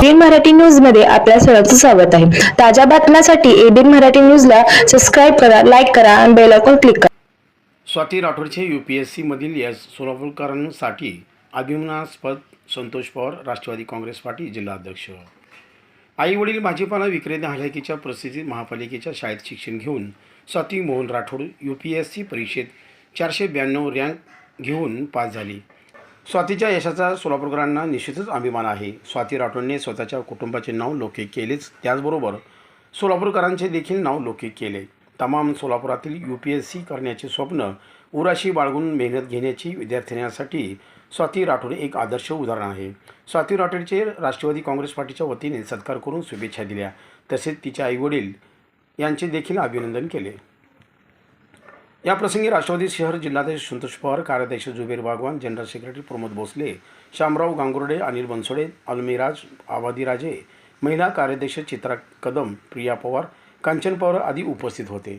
ABN Marathi न्यूजमध्ये आपल्या सर्वांचं स्वागत आहे. ताज्या बातम्यांसाठी एबीएन मराठी न्यूजला सबस्क्राईब करा लाईक करा आणि बेल आयकॉन क्लिक करा. स्वाती राठोडचे यू पी एस सीमधील यश सोलापूरकरांसाठी अभिमानास्पद संतोष पवार राष्ट्रवादी काँग्रेस पार्टी जिल्हाध्यक्ष. आई वडील भाजीपाला विक्रेते हलाखीच्या परिस्थितीत महापालिकेच्या शाळेत शिक्षण घेऊन Swati Mohan Rathod U P S C परीक्षेत चारशे ब्याण्णव रँक घेऊन पास झाली. स्वातीच्या यशाचा सोलापूरकरांना निश्चितच अभिमान आहे. स्वाती राठोडने स्वतःच्या कुटुंबाचे नाव लौकिक केलेच. त्याचबरोबर सोलापूरकरांचे देखील नाव लौकिक केले. तमाम सोलापुरातील यू पी एस सी करण्याचे स्वप्न उराशी बाळगून मेहनत घेण्याची विद्यार्थिन्यासाठी स्वाती राठोड एक आदर्श उदाहरण आहे. स्वाती राठोडचे राष्ट्रवादी काँग्रेस पार्टीच्या वतीने सत्कार करून शुभेच्छा दिल्या. तसेच तिचे आईवडील यांचे देखील अभिनंदन केले. या प्रसंगी राष्ट्रवादी शहर जिल्हाध्यक्ष संतोष पवार कार्याध्यक्ष जुबेर बागवान जनरल सेक्रेटरी प्रमोद भोसले शामराव गांगुर्डे अनिल बनसोडे अल्मिराज आबादीराजे महिला कार्याध्यक्ष चित्रा कदम प्रिया पवार कांचन पवार आदी उपस्थित होते.